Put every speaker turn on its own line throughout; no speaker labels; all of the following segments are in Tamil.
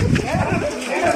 మేడం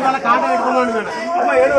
ఇవాళ
కాంటాక్ట్
మేడం
ఏడో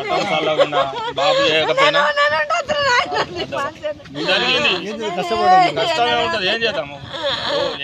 కట్టంశాల్లో
ఉన్న
ఏం చేద్దాము